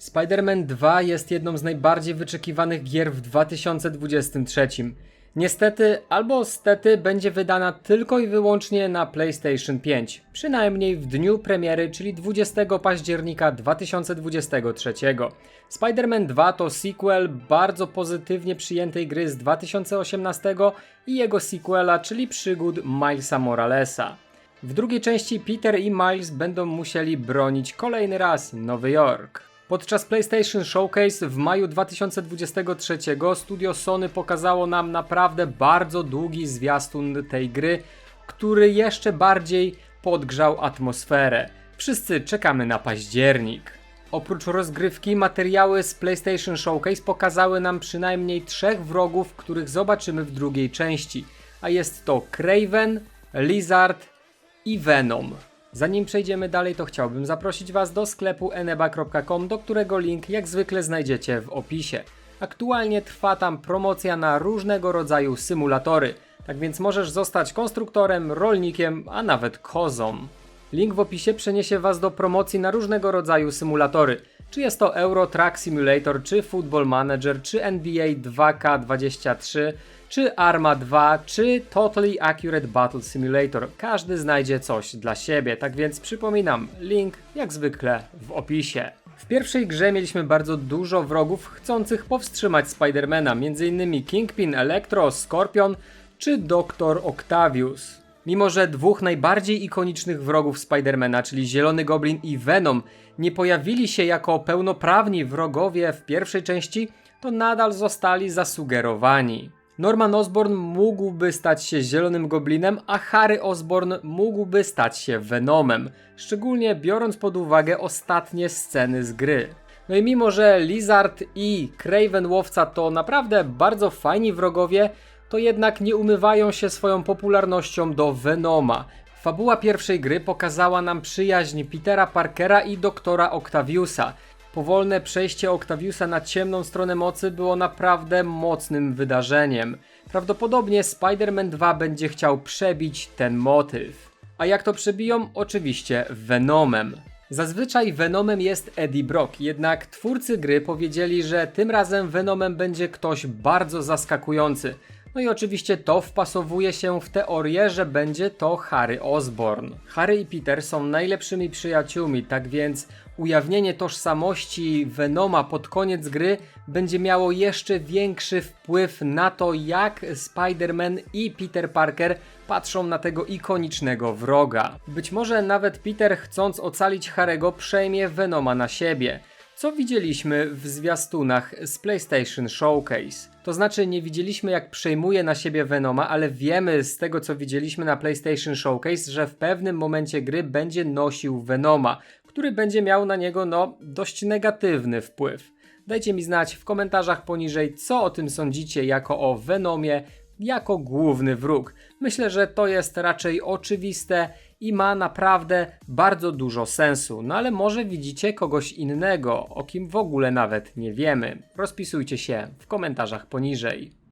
Spider-Man 2 jest jedną z najbardziej wyczekiwanych gier w 2023. Niestety albo stety będzie wydana tylko i wyłącznie na PlayStation 5, przynajmniej w dniu premiery, czyli 20 października 2023. Spider-Man 2 to sequel bardzo pozytywnie przyjętej gry z 2018 i jego sequela, czyli przygód Milesa Moralesa. W drugiej części Peter i Miles będą musieli bronić kolejny raz Nowy Jork. Podczas PlayStation Showcase w maju 2023 studio Sony pokazało nam naprawdę bardzo długi zwiastun tej gry, który jeszcze bardziej podgrzał atmosferę. Wszyscy czekamy na październik. Oprócz rozgrywki, materiały z PlayStation Showcase pokazały nam przynajmniej trzech wrogów, których zobaczymy w drugiej części, a jest to Craven, Lizard i Venom. Zanim przejdziemy dalej, to chciałbym zaprosić Was do sklepu eneba.com, do którego link jak zwykle znajdziecie w opisie. Aktualnie trwa tam promocja na różnego rodzaju symulatory, tak więc możesz zostać konstruktorem, rolnikiem, a nawet kozą. Link w opisie przeniesie Was do promocji na różnego rodzaju symulatory. Czy jest to Euro Truck Simulator, czy Football Manager, czy NBA 2K23, czy Arma 2, czy Totally Accurate Battle Simulator. Każdy znajdzie coś dla siebie, tak więc przypominam, link jak zwykle w opisie. W pierwszej grze mieliśmy bardzo dużo wrogów chcących powstrzymać Spidermana, m.in. Kingpin, Electro, Scorpion czy Dr. Octavius. Mimo, że dwóch najbardziej ikonicznych wrogów Spidermana, czyli Zielony Goblin i Venom, nie pojawili się jako pełnoprawni wrogowie w pierwszej części, to nadal zostali zasugerowani. Norman Osborn mógłby stać się Zielonym Goblinem, a Harry Osborn mógłby stać się Venomem, szczególnie biorąc pod uwagę ostatnie sceny z gry. No i mimo, że Lizard i Craven Łowca to naprawdę bardzo fajni wrogowie, to jednak nie umywają się swoją popularnością do Venoma. Fabuła pierwszej gry pokazała nam przyjaźń Petera Parkera i doktora Octaviusa. Powolne przejście Octaviusa na ciemną stronę mocy było naprawdę mocnym wydarzeniem. Prawdopodobnie Spider-Man 2 będzie chciał przebić ten motyw. A jak to przebiją? Oczywiście Venomem. Zazwyczaj Venomem jest Eddie Brock, jednak twórcy gry powiedzieli, że tym razem Venomem będzie ktoś bardzo zaskakujący. No i oczywiście to wpasowuje się w teorię, że będzie to Harry Osborn. Harry i Peter są najlepszymi przyjaciółmi, tak więc ujawnienie tożsamości Venoma pod koniec gry będzie miało jeszcze większy wpływ na to, jak Spider-Man i Peter Parker patrzą na tego ikonicznego wroga. Być może nawet Peter, chcąc ocalić Harego, przejmie Venoma na siebie co widzieliśmy w zwiastunach z PlayStation Showcase. To znaczy, nie widzieliśmy jak przejmuje na siebie Venoma, ale wiemy z tego, co widzieliśmy na PlayStation Showcase, że w pewnym momencie gry będzie nosił Venoma, który będzie miał na niego no dość negatywny wpływ. Dajcie mi znać w komentarzach poniżej, co o tym sądzicie jako o Venomie, jako główny wróg. Myślę, że to jest raczej oczywiste i ma naprawdę bardzo dużo sensu. No ale może widzicie kogoś innego, o kim w ogóle nawet nie wiemy. Rozpisujcie się w komentarzach poniżej.